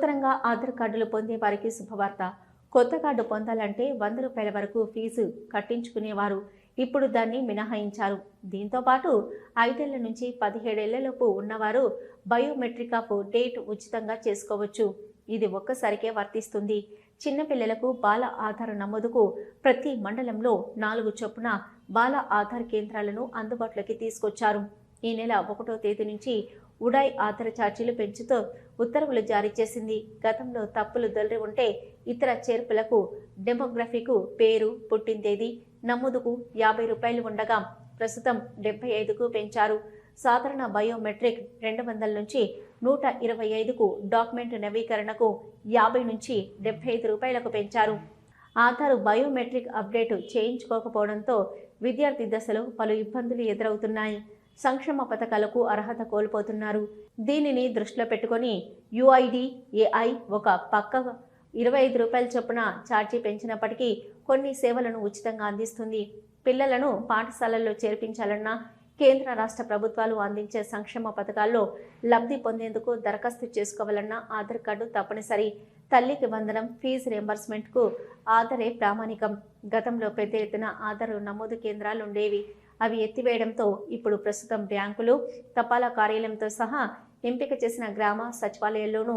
నూతనంగా ఆధార్ కార్డులు పొందే వారికి శుభవార్త. కొత్త కార్డు పొందాలంటే వంద రూపాయల వరకు ఫీజు కట్టించుకునేవారు. ఇప్పుడు దాన్ని మినహాయించారు. దీంతో పాటు ఐదేళ్ళ నుంచి పదిహేడేళ్ళలోపు ఉన్నవారు బయోమెట్రిక్ ఆఫ్ డేట్ ఉచితంగా చేసుకోవచ్చు. ఇది ఒక్కసారికే వర్తిస్తుంది. చిన్నపిల్లలకు బాల ఆధార్ నమోదుకు ప్రతి మండలంలో నాలుగు చొప్పున బాల ఆధార్ కేంద్రాలను అందుబాటులోకి తీసుకొచ్చారు. ఈ నెల ఒకటో తేదీ నుంచి ఉడాయ్ ఆధార్ ఛార్జీలు పెంచుతూ ఉత్తర్వులు జారీ చేసింది. గతంలో తప్పులు దొరి ఉంటే ఇతర చేర్పులకు డెమోగ్రఫీకు పేరు పుట్టిందేది? నమోదుకు యాభై రూపాయలు ఉండగా ప్రస్తుతం డెబ్బై ఐదుకు పెంచారు. సాధారణ బయోమెట్రిక్ రెండు వందల నుంచి నూట ఇరవై ఐదుకు డాక్యుమెంట్ నవీకరణకు యాభై నుంచి డెబ్బై ఐదు రూపాయలకు పెంచారు. ఆధార్ బయోమెట్రిక్ అప్డేట్ చేయించుకోకపోవడంతో విద్యార్థి దశలో పలు ఇబ్బందులు ఎదురవుతున్నాయి. సంక్షేమ పథకాలకు అర్హత కోల్పోతున్నారు. దీనిని దృష్టిలో పెట్టుకొని యుఐడి ఏఐ ఒక పక్క ఇరవై ఐదు రూపాయల చొప్పున ఛార్జీ పెంచినప్పటికీ కొన్ని సేవలను ఉచితంగా అందిస్తుంది. పిల్లలను పాఠశాలల్లో చేర్పించాలన్నా కేంద్ర రాష్ట్ర ప్రభుత్వాలు అందించే సంక్షేమ పథకాల్లో లబ్ధి పొందేందుకు దరఖాస్తు చేసుకోవాలన్న ఆధార్ కార్డు తప్పనిసరి. తల్లికి వందనం ఫీజు రియంబర్స్మెంట్కు ఆధారే ప్రామాణికం. గతంలో పెద్ద ఎత్తున ఆధార్ నమోదు కేంద్రాలు ఉండేవి అవి ఎత్తివేయడంతో ఇప్పుడు ప్రస్తుతం బ్యాంకులు తపాలా కార్యాలయంతో సహా ఎంపిక చేసిన గ్రామ సచివాలయాల్లోనూ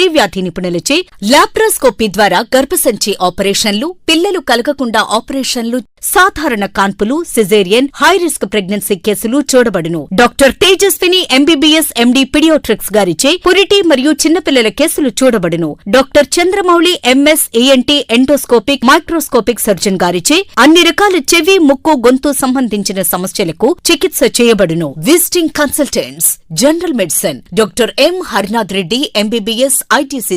స్త్రీవ్యాధి నిపుణులచే లాప్రోస్కోపీ ద్వారా గర్భసంచి ఆపరేషన్లు పిల్లలు కలగకుండా ఆపరేషన్లు సాధారణ కాన్పులు సిజేరియన్ హై రిస్క్ ప్రెగ్నెన్సీ కేసులు చూడబడును. Doctor Tejaswini MBBS MD paediatrics గారిచే పురిటి మరియు చిన్నపిల్లల కేసులు చూడబడును. Doctor Chandramouli MS ENT endoscopic microscopic surgeon గారిచే అన్ని రకాల చెవి ముక్కు గొంతు సంబంధించిన సమస్యలకు చికిత్స చేయబడును. Visiting consultants general medicine doctor M Harinath Reddy MBBS ITC's